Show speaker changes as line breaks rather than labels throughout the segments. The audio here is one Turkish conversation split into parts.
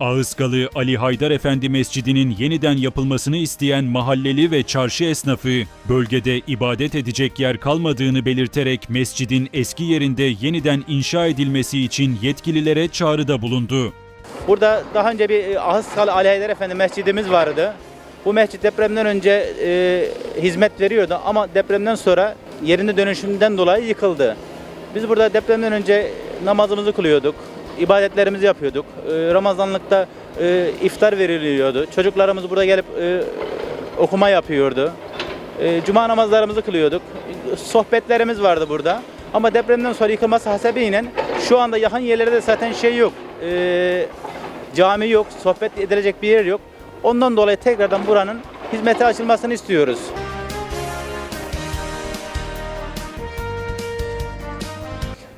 Ağızkalı Ali Haydar Efendi Mescidi'nin yeniden yapılmasını isteyen mahalleli ve çarşı esnafı, bölgede ibadet edecek yer kalmadığını belirterek mescidin eski yerinde yeniden inşa edilmesi için yetkililere çağrıda bulundu.
Burada daha önce bir e, Ahıskalı Ali Haydar Efendi mescidimiz vardı. Bu mescit depremden önce e, hizmet veriyordu ama depremden sonra yerine dönüşümden dolayı yıkıldı. Biz burada depremden önce namazımızı kılıyorduk, ibadetlerimizi yapıyorduk. E, Ramazanlıkta e, iftar veriliyordu. Çocuklarımız burada gelip e, okuma yapıyordu. E, Cuma namazlarımızı kılıyorduk. Sohbetlerimiz vardı burada. Ama depremden sonra yıkılması hasebiyle şu anda yakın yerlerde de zaten şey yok. Cami yok, sohbet edilecek bir yer yok. Ondan dolayı tekrardan buranın hizmete açılmasını istiyoruz.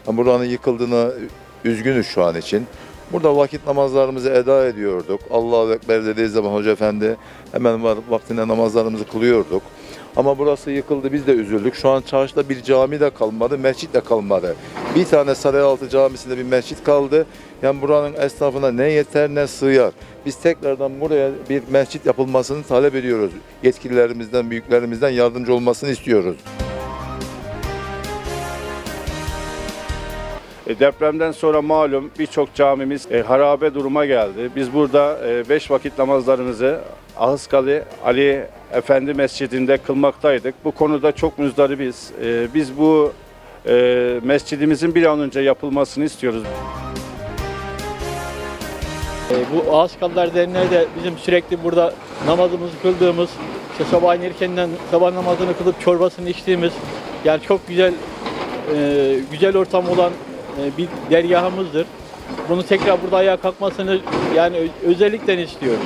Buranın yıkıldığına üzgünüz şu an için. Burada vakit namazlarımızı eda ediyorduk. Allahu Ekber dediği zaman Hoca Efendi hemen vaktinde namazlarımızı kılıyorduk. Ama burası yıkıldı biz de üzüldük. Şu an çarşıda bir cami de kalmadı, mescit de kalmadı. Bir tane Sarayaltı Camisi'nde bir mescit kaldı. Yani buranın esnafına ne yeter ne sığar. Biz tekrardan buraya bir mescit yapılmasını talep ediyoruz. Yetkililerimizden, büyüklerimizden yardımcı olmasını istiyoruz.
E, Depremden sonra malum birçok camimiz e, harabe duruma geldi. Biz burada e, beş vakit namazlarımızı Ahıskalı Ali Efendi Mescidi'nde kılmaktaydık. Bu konuda çok muzdaribiz. E, Biz bu e, mescidimizin bir an önce yapılmasını istiyoruz.
E, Bu Ağızkalılar Derneği de bizim sürekli burada namazımızı kıldığımız, işte sabahın erkenden sabah namazını kılıp çorbasını içtiğimiz, yani çok güzel e, güzel ortam olan bir dergahımızdır. Bunu tekrar burada ayağa kalkmasını yani özellikle istiyoruz.